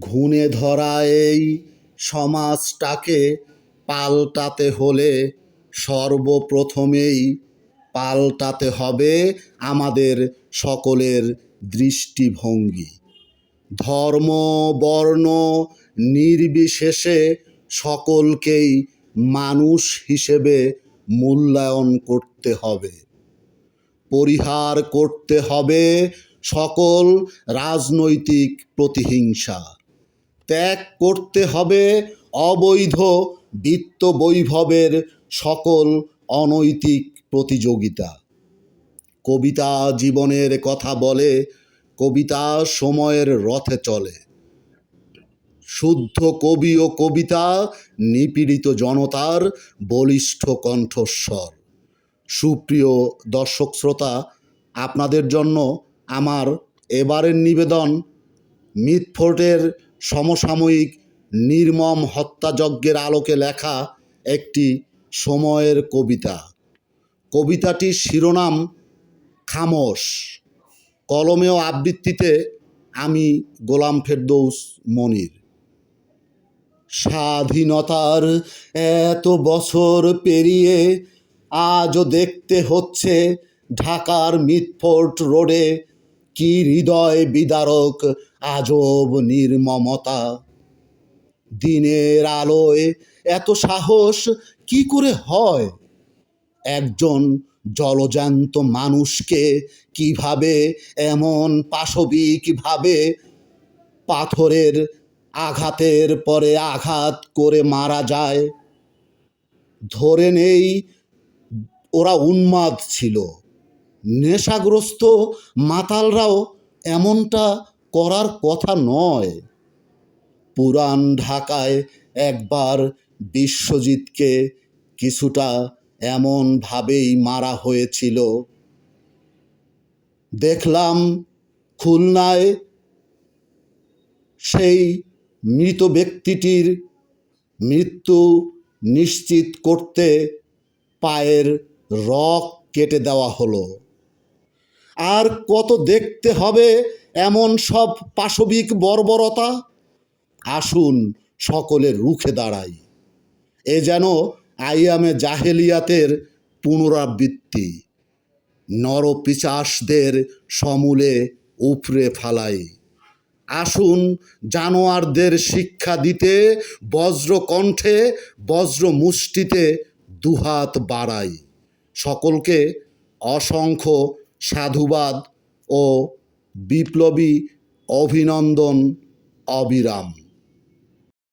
ঘুণে ধরা এই সমাজটাকে পাল্টাতে হলে সর্বপ্রথমেই পাল্টাতে হবে আমাদের সকলের দৃষ্টিভঙ্গি। ধর্ম, বর্ণ, নির্বিশেষে সকলকেই মানুষ হিসেবে মূল্যায়ন করতে হবে। পরিহার করতে হবে সকল রাজনৈতিক প্রতিহিংসা ত্যাগ করতে হবে অবৈধ বিত্ত বৈভবের সকল অনৈতিক প্রতিযোগিতা। কবিতা জীবনের কথা বলে, কবিতা সময়ের রথে চলে। শুদ্ধ কবি ও কবিতা, নিপীড়িত জনতার বলিষ্ঠ কণ্ঠস্বর। সুপ্রিয় দর্শক শ্রোতা, আপনাদের জন্য আমার এবারের নিবেদন মিথফোর্টের সমসাময়িক নির্মম হত্যাযজ্ঞের আলোকে লেখা একটি সময়ের কবিতা। কবিতাটির শিরোনাম খামোশ। কলমে আবৃত্তিতে আমি গোলাম ফেরদৌস মনির। স্বাধীনতার এত বছর পেরিয়ে আজও দেখতে হচ্ছে ঢাকার মিটফোর্ট রোডে কি হৃদয় বিদারক, আজব নির্মমতা। দিনের আলোয় এত সাহস কি করে হয়? একজন জলজান্ত মানুষকে কীভাবে এমন পাশবিকভাবে পাথরের আঘাতের পরে আঘাত করে মারা যায়? ধরে নেই ওরা উন্মাদ ছিল। নেশাগ্রস্ত মাতালরাও এমনটা করার কথা নয়। পুরান ঢাকায় একবার বিশ্বজিৎকে কিছুটা এমনভাবেই মারা হয়েছিল। দেখলাম খুলনায় সেই মৃত ব্যক্তিটির মৃত্যু নিশ্চিত করতে পায়ের রক কেটে দেওয়া হলো। আর কত দেখতে হবে এমন সব পাশবিক বর্বরতা? আসুন সকলে রুখে দাঁড়াই। এ যেন আইয়ামে জাহেলিয়াতের পুনরাবৃত্তি। নরপিচাসদের সমূলে উপড়ে ফালাই। আসুন জানোয়ারদের শিক্ষা দিতে বজ্র কণ্ঠে বজ্র মুষ্টিতে দুহাত বাড়াই। সকলকে অসংখ্য সাধুবাদ ও বিপ্লবী অভিনন্দন অবিরাম।